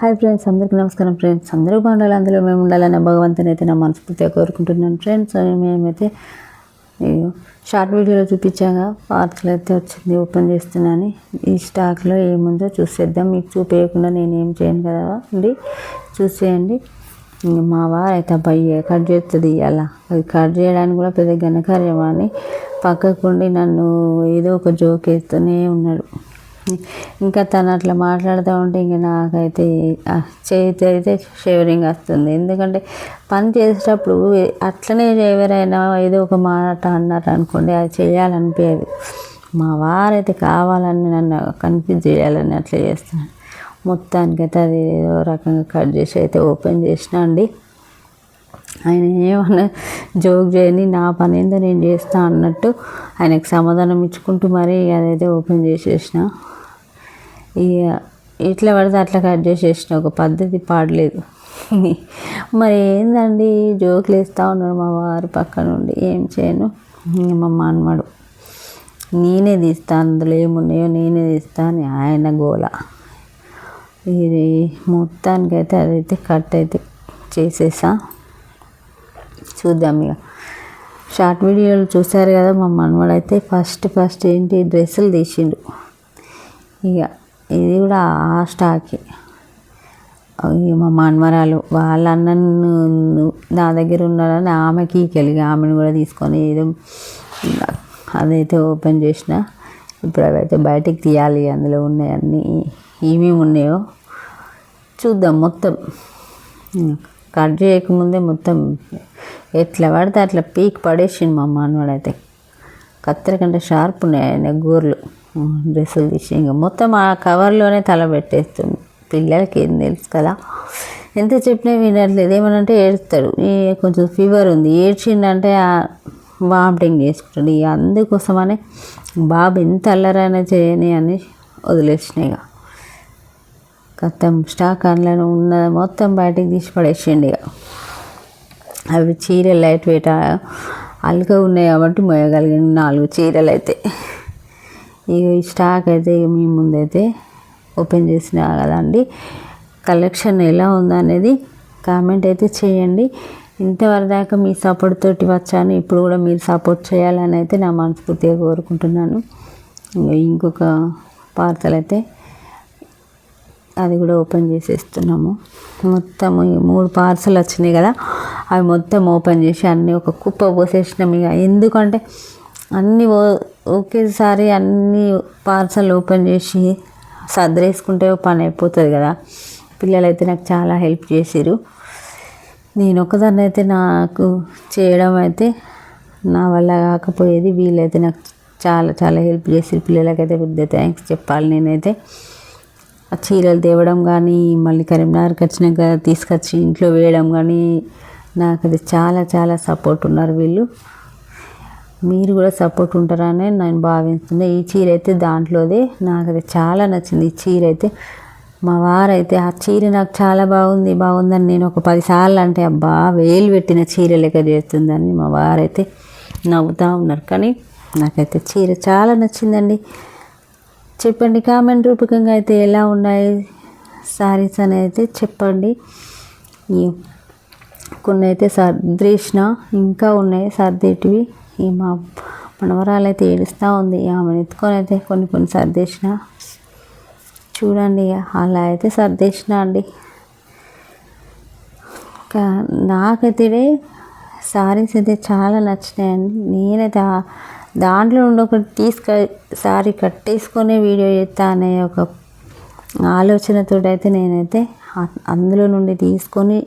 Hi friends అందరికీ నమస్కారం friends అందరూ బాగుండాలి అందులో మేము ఉండాలనే భగవంతుని అయితే నా మనస్ఫూర్తిగా కోరుకుంటున్నాను ఫ్రెండ్స్ మేమైతే షార్ట్ వీడియోలో చూపించాక పార్సల్ అయితే వచ్చింది ఓపెన్ చేస్తున్నాను. ఈ స్టాక్లో ఏముందో చూసేద్దాం. మీకు చూపేయకుండా నేనేం చేయను కదా అండి? చూసేయండి. మా వారు అయితే అబ్బాయి కట్ చేస్తుంది అలా అది కట్ చేయడానికి కూడా పెద్ద ఘనకార్యమా అని. పక్కకుండి నన్ను ఏదో ఒక జోక్ వేస్తూనే ఉన్నాడు. ఇంకా తను అట్లా మాట్లాడుతూ ఉంటే ఇంక నాకైతే చేతి అయితే షేవరింగ్ వస్తుంది. ఎందుకంటే పని చేసేటప్పుడు అట్లనే ఎవరైనా ఏదో ఒక మాట అన్నారు అనుకోండి అది చేయాలనిపించదు మా వారైతే కావాలని నన్ను కన్ఫ్యూజ్ చేయాలని అట్లా చేస్తున్నాను మొత్తానికైతే అది ఏదో రకంగా కట్ చేసి అయితే ఓపెన్ చేసినా అండి. ఆయన ఏమన్నా జోక్ చేయని నా పని ఏందో నేను చేస్తా అన్నట్టు ఆయనకు సమాధానం ఇచ్చుకుంటూ మరీ అదైతే ఓపెన్ చేసేసిన. ఇక ఇట్లా పడితే అట్లా కట్ చేసేసిన ఒక పద్ధతి పాడలేదు. మరి ఏందండి? జోకులు వేస్తూ ఉన్నాడు మా వారు పక్క నుండి. ఏం చేయను? ఇంక మా మానమాడు నేనే తీస్తాను అందులో ఏమున్నాయో నేనే తీస్తా అని ఆయన గోల. ఇది మొత్తానికైతే అదైతే కట్ అయితే చేసేసా. చూద్దాం ఇక షార్ట్ వీడియోలు చూసారు కదా మా మనవాడు అయితే ఫస్ట్ ఫస్ట్ ఏంటి? డ్రెస్సులు తీసిండు. ఇక ఇది కూడా ఆ స్టాకే మా మన్మరాలు వాళ్ళ అన్నను నా దగ్గర ఉన్నారని ఆమెకి కలిగి ఆమెను కూడా తీసుకొని ఏదో అదైతే ఓపెన్ చేసిన. ఇప్పుడు అవైతే బయటికి తీయాలి అందులో ఉన్నాయన్నీ. ఏమేమి ఉన్నాయో చూద్దాం మొత్తం. కట్ చేయకముందే మొత్తం ఎట్లా పడితే అట్లా పీక్ పడేసింది మా మానవాడైతే. కత్తెర కంటే షార్ప్ ఉన్నాయి ఆయన గోర్లు. డ్రెస్సులు తీసి ఇంకా మొత్తం ఆ కవర్లోనే తల పెట్టేస్తుంది. పిల్లలకి ఏం తెలుసు కదా. ఎంత చెప్పినా వినట్లేదు. ఏమనంటే ఏడుస్తాడు. కొంచెం ఫీవర్ ఉంది. ఏడ్చిండంటే వామిటింగ్ చేసుకుంటాడు. ఇక అందుకోసమనే బాబు ఎంత అల్లరైనా చేయని అని వదిలేసినాయి ఇక. కత్తం స్టాక్ అందులో ఉన్న మొత్తం బయటికి తీసి పడేసిండు ఇక. అవి చీరలు లైట్ వెయిట్ అల్గా ఉన్నాయి కాబట్టి మోయగలిగిన నాలుగు చీరలు అయితే. ఇక ఈ స్టాక్ అయితే మీ ముందైతే ఓపెన్ చేసిన కదండి. కలెక్షన్ ఎలా ఉందనేది కామెంట్ అయితే చేయండి. ఇంతవరకు దాకా మీ సపోర్ట్ తోటి వచ్చాను. ఇప్పుడు కూడా మీరు సపోర్ట్ చేయాలని అయితే నా మనస్ఫూర్తిగా కోరుకుంటున్నాను. ఇంకొక పార్సల్ అయితే అది కూడా ఓపెన్ చేసేస్తున్నాము. మొత్తం మూడు పార్సల్ వచ్చినాయి కదా. అవి మొత్తం ఓపెన్ చేసి అన్నీ ఒక కుప్ప పోసేసినాం ఇక ఎందుకంటే అన్నీ ఒకేసారి అన్నీ పార్సల్ ఓపెన్ చేసి సర్దరేసుకుంటే పని అయిపోతుంది కదా. పిల్లలైతే నాకు చాలా హెల్ప్ చేసారు నేను ఒకదాన్ని అయితే నాకు చేయడం అయితే నా వల్ల కాకపోయేది వీళ్ళైతే నాకు చాలా చాలా హెల్ప్ చేసి పిల్లలకైతే పెద్ద థ్యాంక్స్ చెప్పాలి నేనైతే. ఆ చీరలు తేవడం కానీ మళ్ళీ కరీంనగర్కి వచ్చినాక తీసుకొచ్చి ఇంట్లో వేయడం కానీ నాకు అది చాలా చాలా సపోర్ట్ ఉన్నారు వీళ్ళు. మీరు కూడా సపోర్ట్ ఉంటారని నేను భావిస్తుంది ఈ చీర అయితే దాంట్లోదే నాకు అది చాలా నచ్చింది. ఈ చీర అయితే మా వారైతే ఆ చీర నాకు చాలా బాగుంది బాగుందని నేను ఒక పదిసార్లు అంటే అబ్బా వేలు పెట్టిన చీర లెక్క చేస్తుందని మా వారైతే నవ్వుతూ ఉన్నారు. కానీ నాకైతే చీర చాలా నచ్చిందండి. చెప్పండి కామెంట్ రూపకంగా అయితే ఎలా ఉన్నాయి? సారీస్ అని అయితే చెప్పండి. కొన్ని అయితే సర్దేసిన ఇంకా ఉన్నాయి సర్దేటివి. ఈ మా మనవరాలు అయితే ఏడుస్తూ ఉంది. ఆమెను ఎత్తుకొని అయితే కొన్ని కొన్ని సర్దేసిన. చూడండి అలా అయితే సర్దేసిన అండి. నాకైతే శారీస్ అయితే చాలా నచ్చినాయండి. నేనైతే దాంట్లో నుండి ఒకటి తీసుక శారీ కట్టేసుకునే వీడియో చేస్తా అనే ఒక ఆలోచనతో అయితే నేనైతే అందులో నుండి తీసుకొని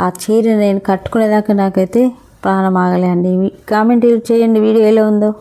ఆ చీర నేను కట్టుకునేదాకా నాకైతే ప్రాణం ఆగలే అండి. కామెంట్ చేయండి వీడియో ఎలా ఉందో.